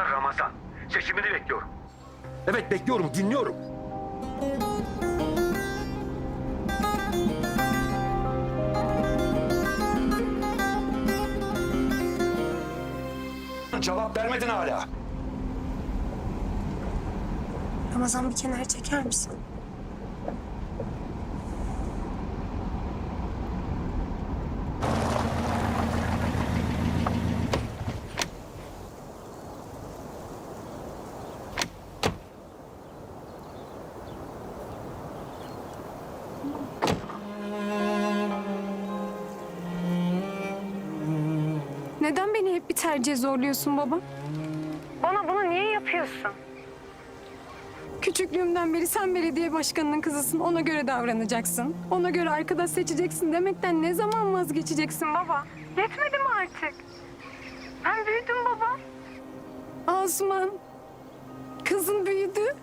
Asker Ramazan. Seçimini bekliyorum. Evet bekliyorum, dinliyorum. Cevap vermedin hala. Ramazan bir kenara çeker misin? Neden beni hep bir tercihe zorluyorsun baba? Bana bunu niye yapıyorsun? Küçüklüğümden beri sen belediye başkanının kızısın. Ona göre davranacaksın. Ona göre arkadaş seçeceksin demekten ne zaman vazgeçeceksin baba? Yetmedi mi artık? Ben büyüdüm baba. Asuman, kızın büyüdü.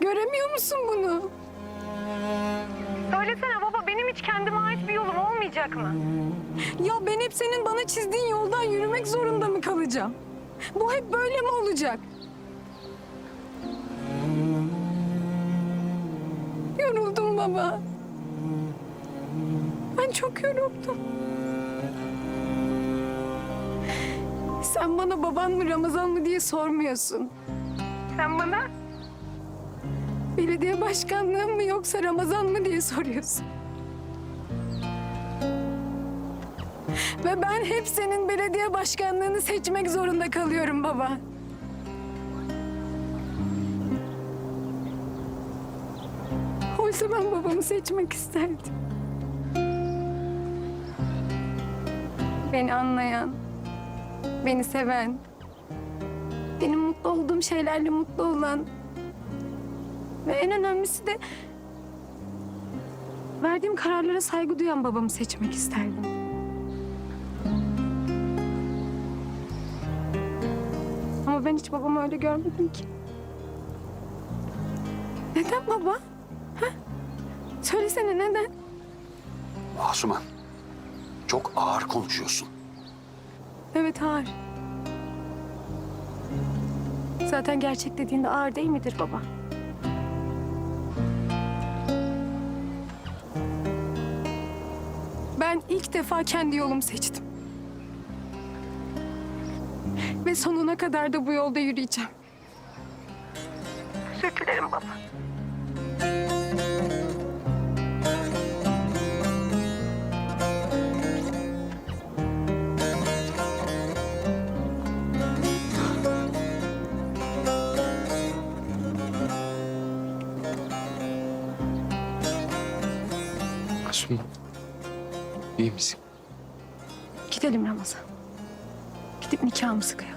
Göremiyor musun bunu? Söylesene baba benim hiç kendime olmayacak mı? Ya ben hep senin bana çizdiğin yoldan yürümek zorunda mı kalacağım? Bu hep böyle mi olacak? Yoruldum baba. Ben çok yoruldum. Sen bana baban mı Ramazan mı diye sormuyorsun. Sen bana belediye başkanlığı mı yoksa Ramazan mı diye soruyorsun. Ve ben hep senin belediye başkanlığını seçmek zorunda kalıyorum baba. Oysa ben babamı seçmek isterdim. Beni anlayan, beni seven, benim mutlu olduğum şeylerle mutlu olan ve en önemlisi de verdiğim kararlara saygı duyan babamı seçmek isterdim. Ama ben hiç babamı öyle görmedim ki. Neden baba? Ha? Söylesene neden? Asuman, çok ağır konuşuyorsun. Evet ağır. Zaten gerçek dediğinde ağır değil midir baba? Ben ilk defa kendi yolumu seçtim. Ve sonuna kadar da bu yolda yürüyeceğim. Özür dilerim baba. Asuman. iyi misin? Gidelim Ramazan. Gidip nikahımızı kıyalım.